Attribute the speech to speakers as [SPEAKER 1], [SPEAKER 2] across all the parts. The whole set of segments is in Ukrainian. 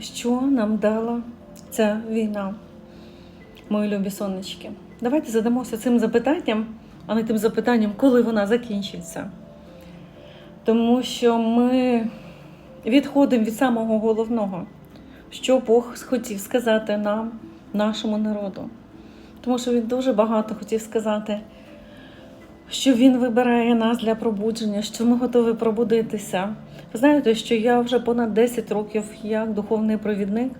[SPEAKER 1] що нам дала ця війна, мої любі сонечки. Давайте задамося цим запитанням, а не тим запитанням, коли вона закінчиться. Тому що ми відходимо від самого головного, що Бог хотів сказати нам, нашому народу. Тому що він дуже багато хотів сказати, що він вибирає нас для пробудження, що ми готові пробудитися. Ви знаєте, що я вже понад 10 років як духовний провідник,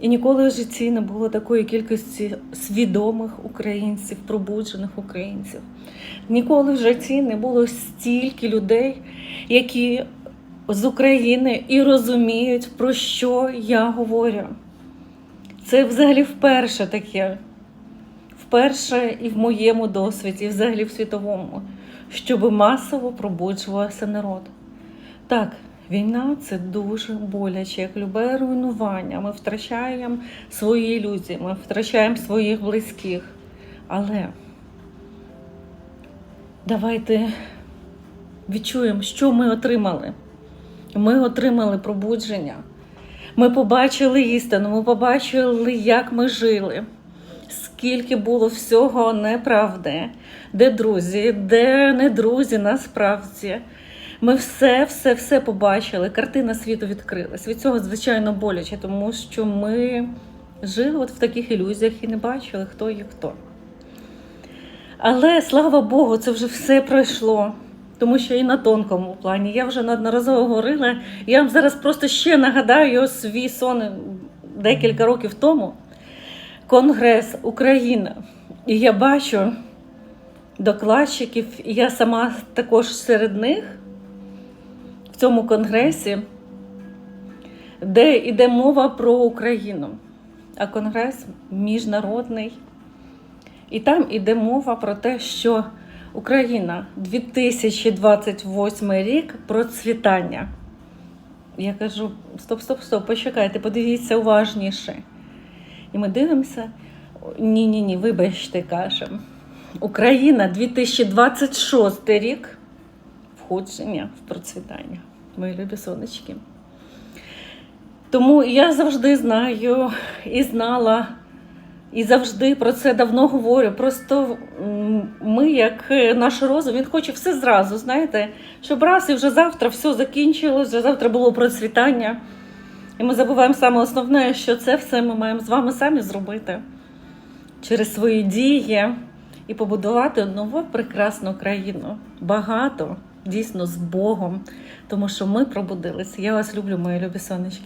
[SPEAKER 1] і ніколи в житті не було такої кількості свідомих українців, пробуджених українців. Ніколи в житті не було стільки людей, які з України і розуміють, про що я говорю. Це взагалі вперше таке, вперше і в моєму досвіді, і взагалі в світовому, щоб масово пробуджувався народ. Так, війна це дуже боляче, як любе руйнування. Ми втрачаємо свої ілюзії, ми втрачаємо своїх близьких. Але давайте відчуємо, що ми отримали. Ми отримали пробудження. Ми побачили істину, ми побачили, як ми жили, скільки було всього неправди, де друзі, де не друзі насправді. Ми все, все, все побачили. Картина світу відкрилась. Від цього, звичайно, боляче, тому що ми жили от в таких ілюзіях і не бачили, хто є хто. Але слава Богу, це вже все пройшло. Тому що і на тонкому плані я вже неодноразово говорила. Я вам зараз просто ще нагадаю свій сон декілька років тому. Конгрес Україна. І я бачу докладчиків, і я сама також серед них в цьому конгресі, де йде мова про Україну. А конгрес міжнародний. І там іде мова про те, що Україна 2028 рік процвітання. Я кажу: стоп, стоп, стоп, почекайте, подивіться уважніше. І ми дивимося. Ні, ні, вибачте, кажемо. Україна 2026 рік входження в процвітання. Мої любі сонечки. Тому я завжди знаю і знала. І завжди про це давно говорю. Просто ми, як е, наш розум, він хоче все зразу, знаєте, щоб раз і вже завтра все закінчилось, вже завтра було процвітання. І ми забуваємо саме основне, що це все ми маємо з вами самі зробити через свої дії і побудувати нову прекрасну країну. Багато, дійсно, з Богом, тому що ми пробудилися. Я вас люблю, мої любі сонечки.